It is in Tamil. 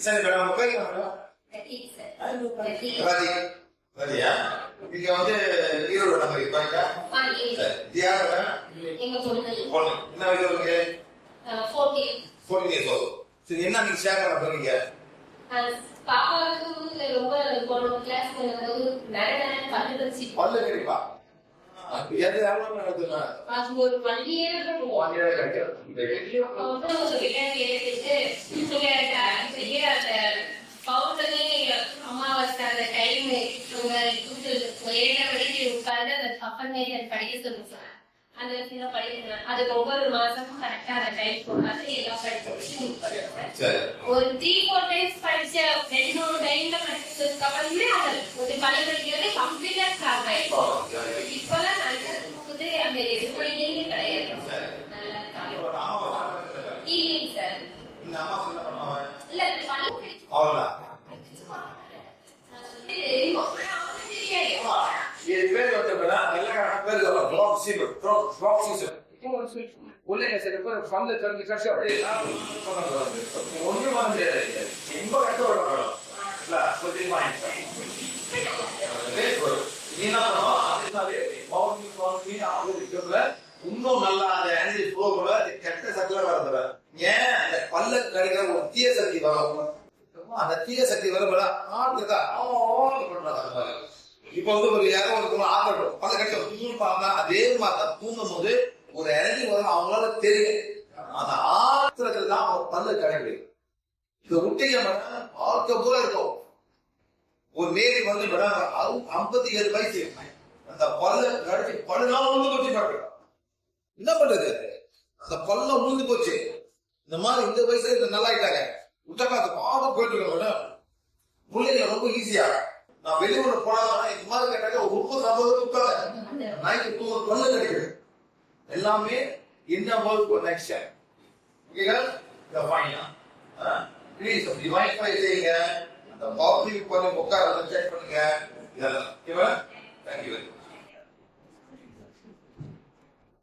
சரி மேடம் உட்காருங்க மேடம் ராதி ராதியா இங்க வந்து ஈரோடு நம்ம இருப்பாங்க இது யார் பொண்ணு என்ன வயசு இருக்கு ஃபோர்டீன் ஃபோர்டீன் இயர்ஸ் ஓல்டு சரி என்ன நீங்க ஷேர் பண்ண போறீங்க பாப்பாவுக்கு ரொம்ப போன கிளாஸ் நிறைய நிறைய பல்லு வச்சு பல்ல கிடைப்பா எது எவ்வளவு நடத்துனா அது ஒரு வண்டியே இருக்கும் ஒன் இயர் கிடைக்காது மாரி அது படிக்க சொல்லுங்க அந்த விஷயம் படிக்கிறேன் அதுக்கு ஒவ்வொரு மாசமும் கரெக்டா அந்த டைம் போகாது எல்லாம் படிச்சு சரி. ஒரு த்ரீ ஃபோர் டைம்ஸ் படிச்ச ரெண்டு மூணு டைம்ல படிச்சதுக்கு அப்புறமே அது ஒரு பணி படிக்கிறது கம்ப்ளீட்டா ஸ்டார்ட் ஆயிடும் இப்பெல்லாம் நல்ல புது அந்த படிக்கிறதே கிடையாது. சார். பண்ணுவாங்க இல்ல அவ்வளவுதான் இது பேர் வந்து வெள்ளக்காரன் பேர் ப்ளாக் சீசன் ப்ளாக் சீசன் உள்ள ஃபண்ட்ல திறந்து கட்சி அப்படியே ஒன்று வந்து ரொம்ப ஆகுதுக்குள்ள இன்னும் நல்லா அந்த எனர்ஜி ஃப்ளோ கூட கெட்ட சக்கல வரதுல ஏன்? அந்த பல்ல கிடைக்கிற ஒரு தீய சக்தி வரும் அந்த தீய சக்தி வரும் ஆட்டுக்கா பண்றாங்க இப்ப வந்து ஒரு யாரோ ஒரு ஆகட்டும் பல கிடைக்கும் தூங்க அதே மாதிரி தூங்கும் போது ஒரு எனர்ஜி வரும் அவங்களால தெரியும் அந்த ஆத்திரத்துல தான் அவங்க பல்ல கிடையாது இந்த முட்டைய பார்க்க போல இருக்கும். ஒரு நேரி வந்து மேடம் ஐம்பத்தி ஏழு வயசு. அந்த பல்ல கடிச்சு பல்லுலாம் உழுந்து போச்சு டாக்டர் என்ன பண்றது? அந்த பல்ல உழுந்து போச்சு. இந்த மாதிரி இந்த வயசுல இந்த நல்லா ஆயிட்டாங்க விட்டாக்கா அது பாவம் போயிட்டு இருக்க நாய்க்கு தூங்க தொல்லை கிடைக்குது எல்லாமே இந்த ஒர்க் நெக்ஸ்ட் டைம் ஓகேங்களா இந்த ஃபைனா ப்ளீஸ் அப்படி வைஃபை செய்யுங்க. அந்த பப்ளிக் பண்ணி உட்கார செக் பண்ணுங்க. இதெல்லாம். ஓகேவா தேங்க்யூ வெரி மச்